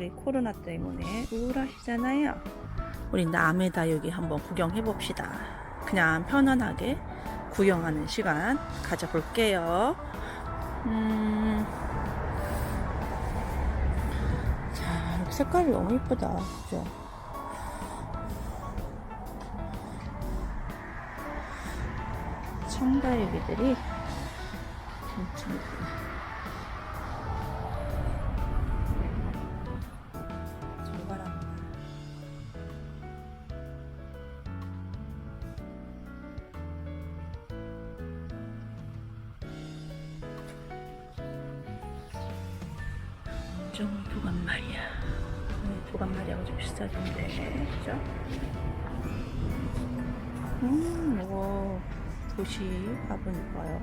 우리 코로나 때문에 우울하시잖아요. 우리 남해다 여기 한번 구경해 봅시다. 그냥 편안하게 구경하는 시간 가져볼게요. 음. 자, 색깔이 너무 이쁘다. 그죠? 청다육이들이 엄청 이쁘네. 그죠? 음, 이거 도시 화분인가요?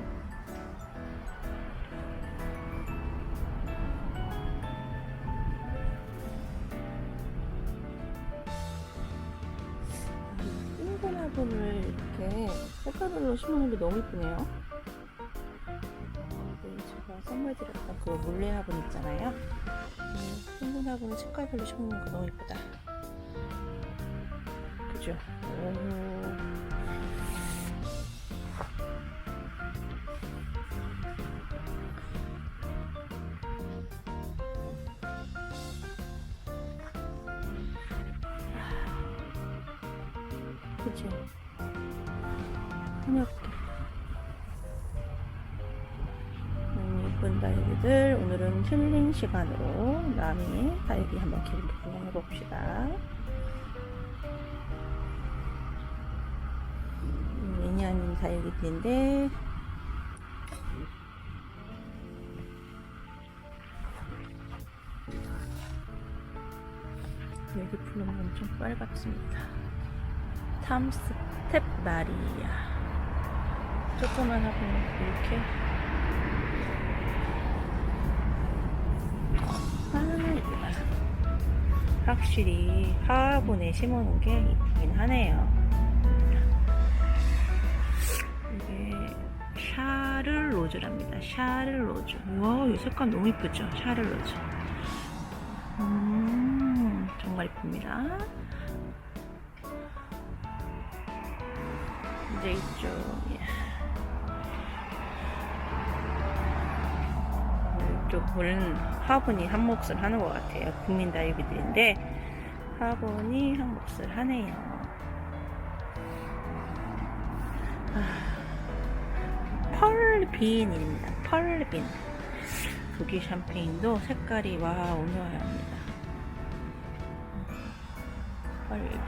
흰건 화분을 이렇게 색깔별로 심어놓은 게 너무 이쁘네요. 네, 제가 선물 드렸던 그 물레 화분 있잖아요. 흰건 화분을 색깔별로 심어놓은 거 너무 이쁘다. 그죠? 오. 그치? 음, 예쁜 다육이들 오늘은 힐링 시간으로 남이 다육이 한번 기분 구경해 봅시다 다육이들인데. 여기 풀은 엄청 빨갛습니다. 탐스텝 마리아 조그만 화분 이렇게. 아 확실히 화분에 심어놓은 게 이쁘긴 하네요 로즈랍니다 샤를 로즈 우와 이 색깔 너무 이쁘죠 샤를 로즈 음 정말 이쁩니다 이제 이쪽이야. 이쪽은 화분이 한 몫을 하는 것 같아요. 국민 다육이들인데 화분이 한 몫을 하네요. 펄빈입니다. 펄빈. 독일 샴페인도 색깔이 와 오묘합니다. 펄빈.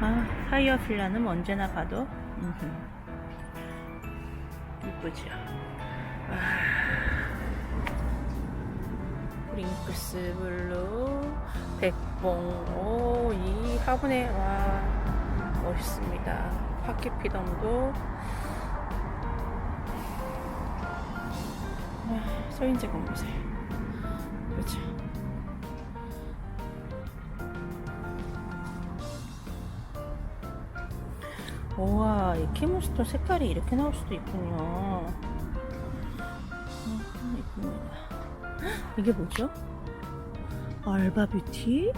아, 타이어 필라는 언제나 봐도. 이쁘죠. 아, 링크스 블루, 백봉, 오, 이 화분에 와 멋있습니다. 파키피덤도 서인재 검색 그렇죠. 우와, 이 키무스토 색깔이 이렇게 나올 수도 있군요. 음, 이게 뭐죠? 알바 뷰티?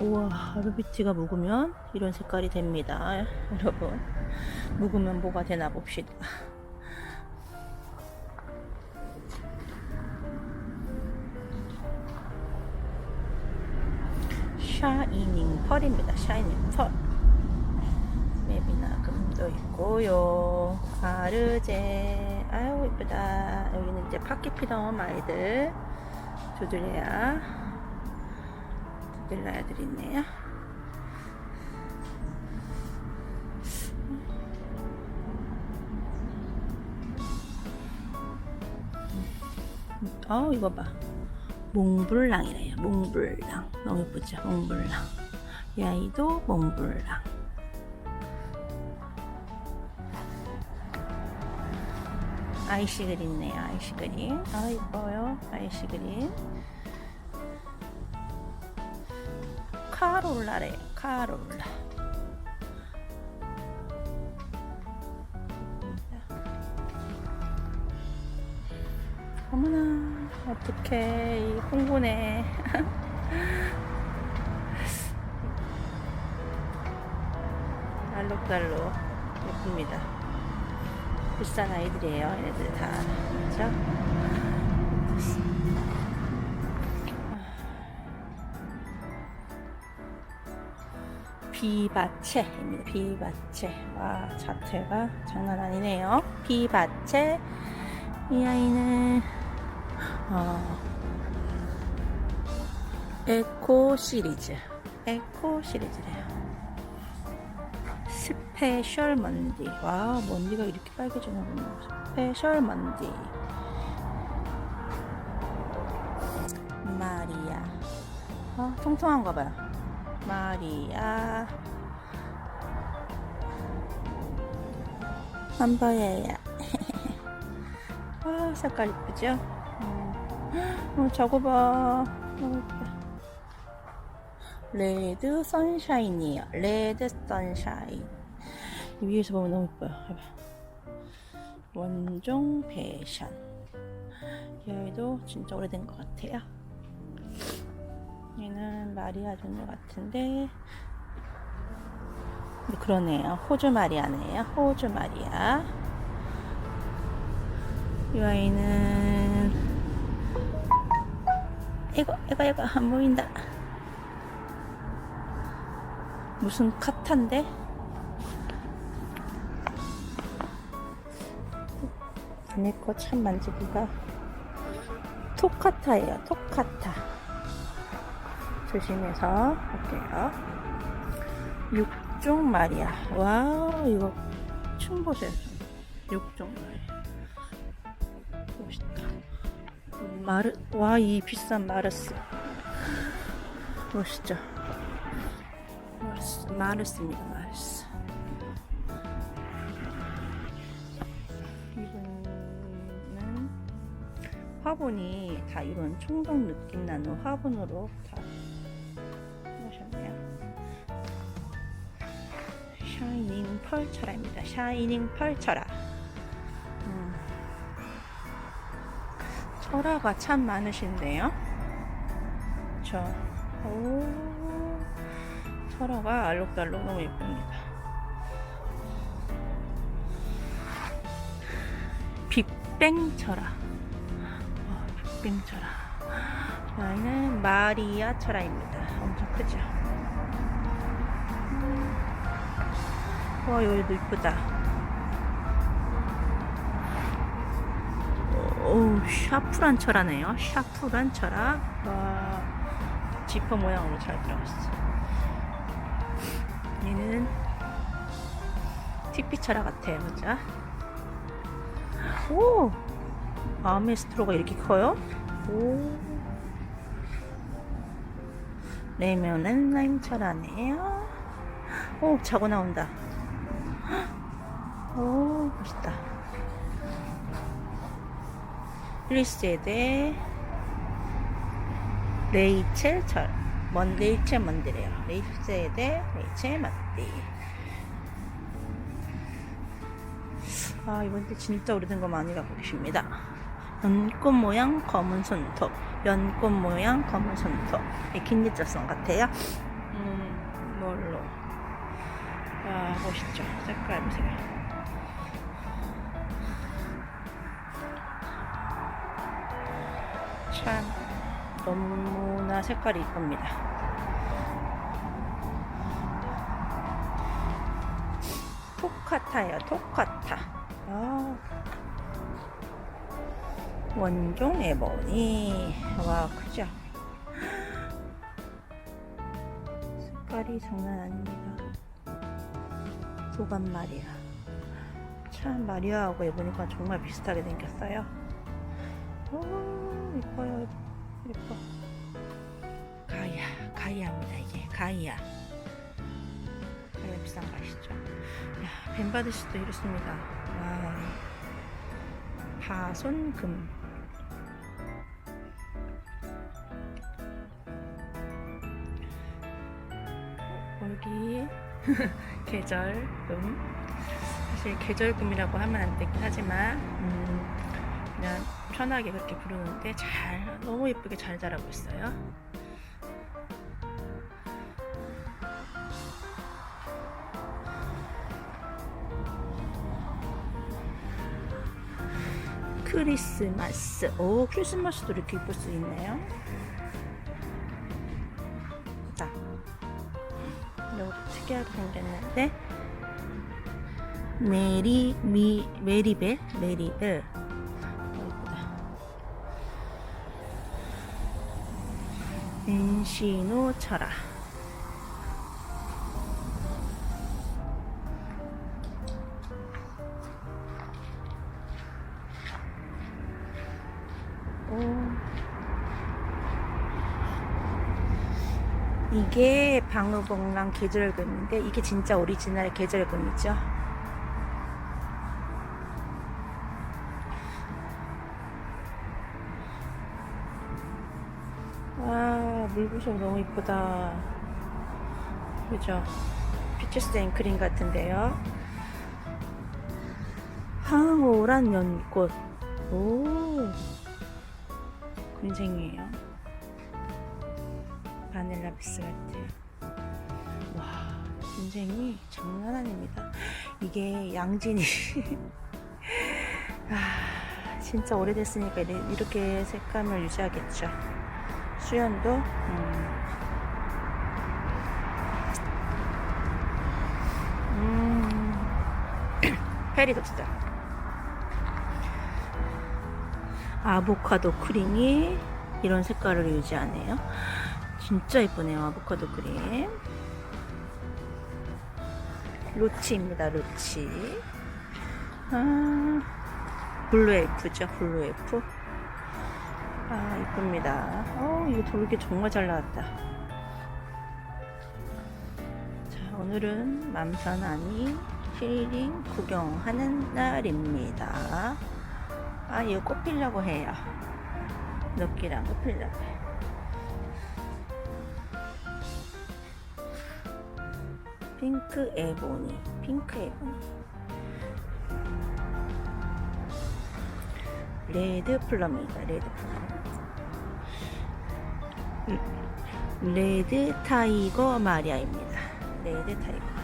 우와, 알바 뷰티가 묵으면 이런 색깔이 됩니다. 여러분. 묵으면 뭐가 되나 봅시다. 펄입니다. 샤이닝 펄. 맵이나 금도 있고요. 아르제. 아유, 이쁘다. 여기는 이제 파키피덤 아이들. 두들레야. 두들레 아이들 있네요. 어, 이거 봐. 몽블랑이래요. 몽블랑. 너무 예쁘죠? 몽블랑. 이 아이도 몽블랑. 아이시 그린네요. 아이시 그린. 아 이뻐요. 아이시 그린. 카롤라래요. 카롤라. 어머나. 어떡해. 이 홍보네. 알록달록 예쁩니다. 비싼 아이들이에요. 얘네들 다. 그죠? 비바체입니다. 비바체. 와, 자체가 장난 아니네요. 비바체. 이 아이는, 어, 에코 시리즈. 에코 시리즈래요. 스페셜 먼디. 와, 먼디가 이렇게 빨개지는구나. 스페셜 먼디. 마리아. 아, 통통한가 봐요. 마리아. 한번예요. 아, 색깔 이쁘죠? 음. 어, 저거 봐. 레드 선샤인이에요. 레드 선샤인. 위에서 보면 너무 예뻐요. 원종 패션. 이 아이도 진짜 오래된 것 같아요. 얘는 마리아 종류 같은데. 네, 그러네요. 호주 마리아네요. 호주 마리아. 이 아이는 이거 이거 이거 안 보인다. 무슨 카타인데? 거참 만지기가 톡카타예요. 톡카타. 조심해서 할게요. 육종 마리아. 와 이거 춤 보세요. 육종 마리아. 멋있다. 마르 와 이 비싼 마르스. 멋있죠. 마르스, 마르스입니다. 화분이 다 이런 총각 느낌 나는 화분으로 다 해놓으셨네요. 샤이닝 펄처라입니다. 샤이닝 펄처라. 음. 철화가 참 많으신데요. 저, 오, 철화가 알록달록 너무 예쁩니다. 빅뱅 철화. 어, 빅뱅 철화. 여기는 마리아 철화입니다. 엄청 크죠? 음. 와, 여기도 이쁘다. 오, 샤프란 철화네요. 샤프란 철화. 와, 지퍼 모양으로 잘 들어갔어. 얘는 TP 철화 같아요, 그죠? 오, 아메스트로가 이렇게 커요? 오, 레몬은 라임 철화네요. 오, 자고 나온다. 오, 멋있다. 플리스에데 레이첼 철, 먼 레이첼 먼디래요. 레이첼에데 레이첼 먼디. 아 이번 때 진짜 오래된 거 많이 갖고 계십니다. 연꽃 모양 검은 손톱, 연꽃 모양 검은 손톱. 긴니자성 같아요. 음, 뭘로? 아 멋있죠. 색깔 보세요. 참 너무나 색깔이 이쁩니다. 토카타예요, 토카타. 아, 원종 에보니. 와, 크죠? 색깔이 장난 아닙니다. 소감 마리아. 참, 마리아하고 에보니가 정말 비슷하게 생겼어요. 오, 이뻐요, 이뻐. 가이아, 가이아입니다, 이게. 가이아. 가이아 비싼 거 아시죠? 야, 벤바드시도 이렇습니다. 와. 파손금. 계절금. 사실 계절금이라고 하면 안 되긴 하지만, 음, 그냥 편하게 그렇게 부르는데 잘 너무 예쁘게 잘 자라고 있어요. 크리스마스. 오, 크리스마스도 이렇게 이쁠 수 있네요. 생겼는데 메리 미 메리벨 메리벨. 엔시노 철아 오. 이게 방울봉랑 계절금인데 이게 진짜 오리지널 계절금이죠. 와 물구석 너무 이쁘다. 그죠? 피치스 앵크림 같은데요. 황홀한 연꽃. 오. 군생이에요. 바닐라 비스 같아요. 와, 군생이 장난 아닙니다. 이게 양진이. 아, 진짜 오래됐으니까 이렇게 색감을 유지하겠죠. 수연도, 음. 음. 페리독스. 아보카도 크림이 이런 색깔을 유지하네요. 진짜 예쁘네요. 아보카도 크림. 로치입니다. 로치. 아, 블루 엘프죠. 블루 엘프. 아, 이쁩니다. 어, 이거 돌게 정말 잘 나왔다. 자, 오늘은 맘선아니 힐링 구경하는 날입니다. 아, 이거 꽃 피려고 해요. 녹기랑 꽃 피려고 핑크 에보니, 핑크 에보니. 레드 플럼입니다. 레드 플럼. 레드 타이거 마리아입니다. 레드 타이거.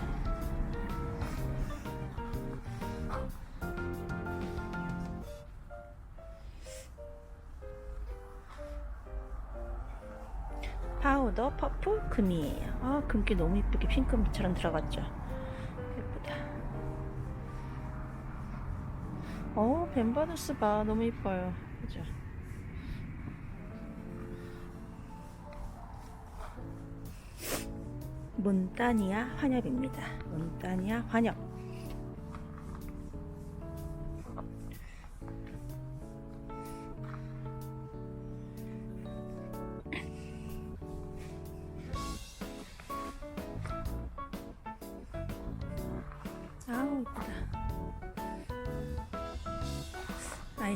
금이에요. 아, 금기 너무 이쁘게 핑크빛처럼 들어갔죠. 예쁘다. 어, 벤바누스 봐. 너무 이뻐요. 그죠? 몬타니아 환엽입니다. 몬타니아 환엽.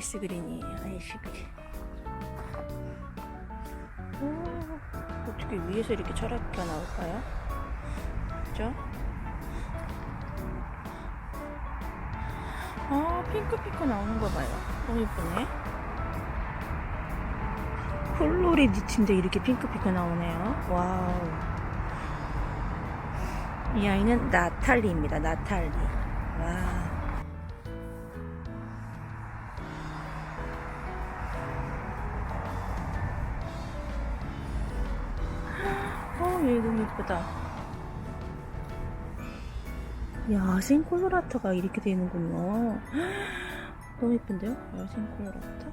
아이스 그린이에요. 아이스 그린. 오, 어떻게 위에서 이렇게 철학가 나올까요? 그죠? 아, 핑크핑크 나오는 거 봐요. 너무 예쁘네. 폴로리 니치인데 이렇게 핑크핑크 나오네요. 와우. 이 아이는 나탈리입니다. 나탈리. 예쁘다. 야생 콜로라타가 이렇게 되는군요. 너무 예쁜데요? 야생 콜로라타?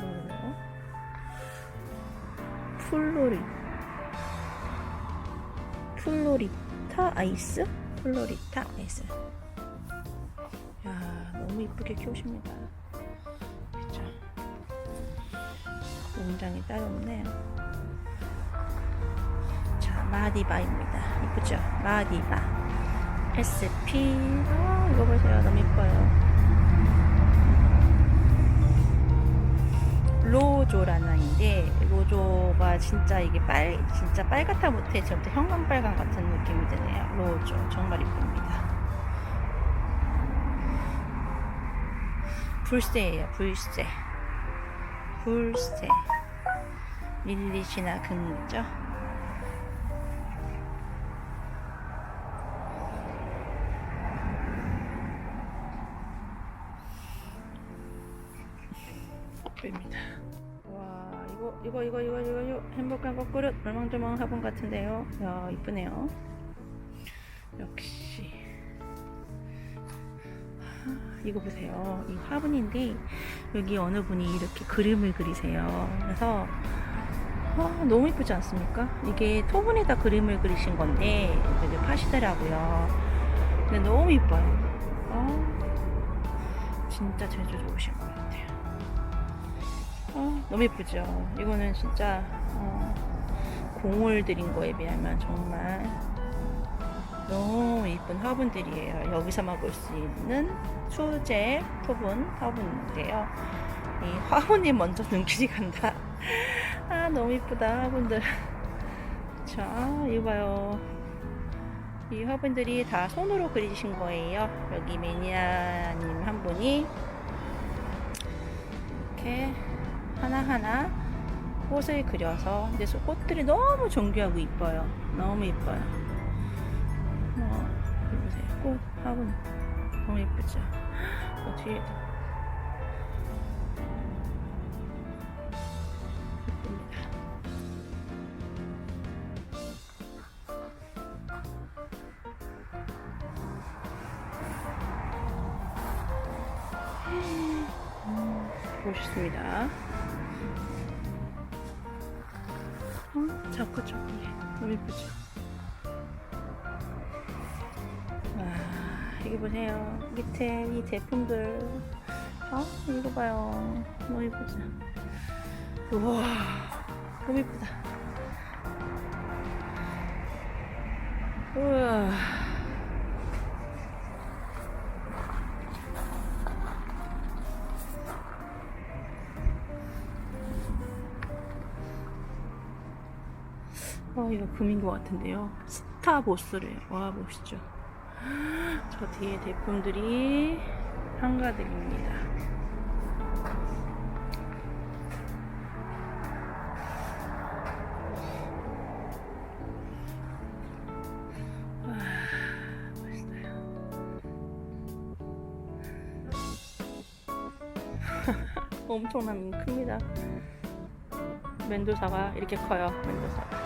뭐예요? 플로리. 플로리타 아이스? 플로리타 아이스. 야, 너무 이쁘게 키우십니다. 그쵸? 농장이 따로 없네요. 자, 마디바입니다. 이쁘죠? 마디바. SP. 아, 이거 보세요. 너무 이뻐요. 로조라는 아이인데 로조가 진짜 이게 빨 진짜 빨갛다 못해 저부터 형광 빨강 같은 느낌이 드네요. 로조 정말 이쁩니다. 불새예요, 불새. 불새. 릴리시나 금이죠. 이거 이거 이거 이거 이거, 이거 행복한 꽃그릇 물망조망 화분 같은데요. 야 이쁘네요. 역시 아, 이거 보세요. 이 화분인데 여기 어느 분이 이렇게 그림을 그리세요. 그래서 아, 너무 이쁘지 않습니까? 이게 토분에다 그림을 그리신 건데 되게 파시더라고요. 근데 너무 이뻐요. 아, 진짜 제주 좋으신 것 같아요. 아, 너무 예쁘죠? 이거는 진짜 어, 공을 들인 거에 비하면 정말 너무 이쁜 화분들이에요. 여기서만 볼 수 있는 수제 토분 화분인데요. 이 화분이 먼저 눈길이 간다. 아 너무 이쁘다 화분들. 자 이거 봐요. 이 화분들이 다 손으로 그리신 거예요. 여기 매니아님 한 분이 이렇게 하나하나 꽃을 그려서 그 꽃들이 너무 정교하고 이뻐요. 너무 이뻐요. 어, 여기 보세요. 꽃 화분 너무 이쁘죠. 어, 뒤에. 음, 멋있습니다. 어, 자꾸 자꾸 너무 예쁘죠? 와, 여기 보세요. 밑에 이 제품들. 어, 이거 봐요. 너무 예쁘죠? 우와, 너무 예쁘다. 우와. 어, 이거 금인 것 같은데요. 스타보스래요. 와, 멋있죠? 저 뒤에 제품들이 한가득입니다. 와. 엄청난 큽니다. 멘도사가 이렇게 커요. 멘도사가.